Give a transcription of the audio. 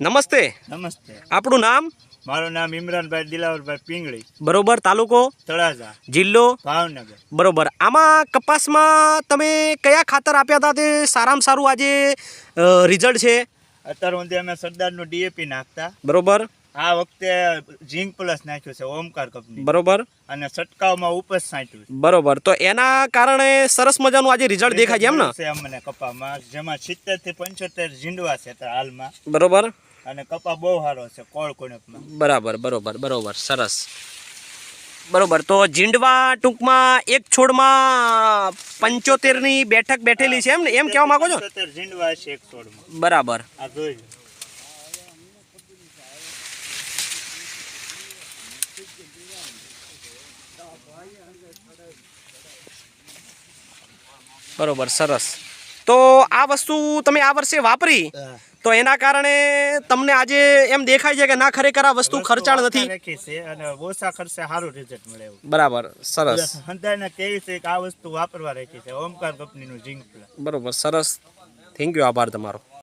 નમસ્તે. નમસ્તે. આપણું નામ? મારું નામ ઇમરાનભાઈ દિલાવરભાઈ પિંગળી. બરોબર તાલુકો? તળાજા. જિલ્લો? ભાવનગર. બરોબર. આમાં કપાસમાં તમે કયા ખાતર આપ્યા હતા તે સારામાં સારું આજે રિઝલ્ટ છે? અત્યાર સુધી અમે સરદારનું ડીએપી નાખતા. બરોબર. આ વખતે ઝીંક પ્લસ નાખ્યું છે ઓમકાર કંપની. બરોબર. અને છટકાવમાં ઉપજ છાંટ્યું છે. બરોબર. તો એના કારણે સરસ મજાનું આજે રિઝલ્ટ દેખાય છે એમ ને? છે અમને કપામાં. જેમાં સિત્તેરથી પંચોતેર ઝીંડવા છે હાલમાં. બરોબર. અને કપા બહુ સારો છે કોળ કોણકમાં. બરાબર બરોબર બરોબર. સરસ. બરોબર. તો જીંડવા ટૂંકમાં એક છોડમાં પંચોતેરની બેઠક બેઠેલી છે એમ ને? એમ કહેવા માંગો છો? ઝીંડવા છે એક છોડમાં. બરાબર. આ જોઈ બરોબર સરસ. તો આ વસ્તુ તમે આ વર્ષે વાપરી? તો એના કારણે તમને આજે એમ દેખાય છે કે ના ખરેખર આ વસ્તુ ખર્ચાળ નથી. રાખી છે અને ઓછા ખર્ચે સારું રિઝલ્ટ મળે બરાબર સરસ. કેવી છે કે આ વસ્તુ વાપરવા રાખી છે ઓમકાર કંપનીનું પ્લસ બરોબર સરસ. થેન્ક યુ આભાર તમારો.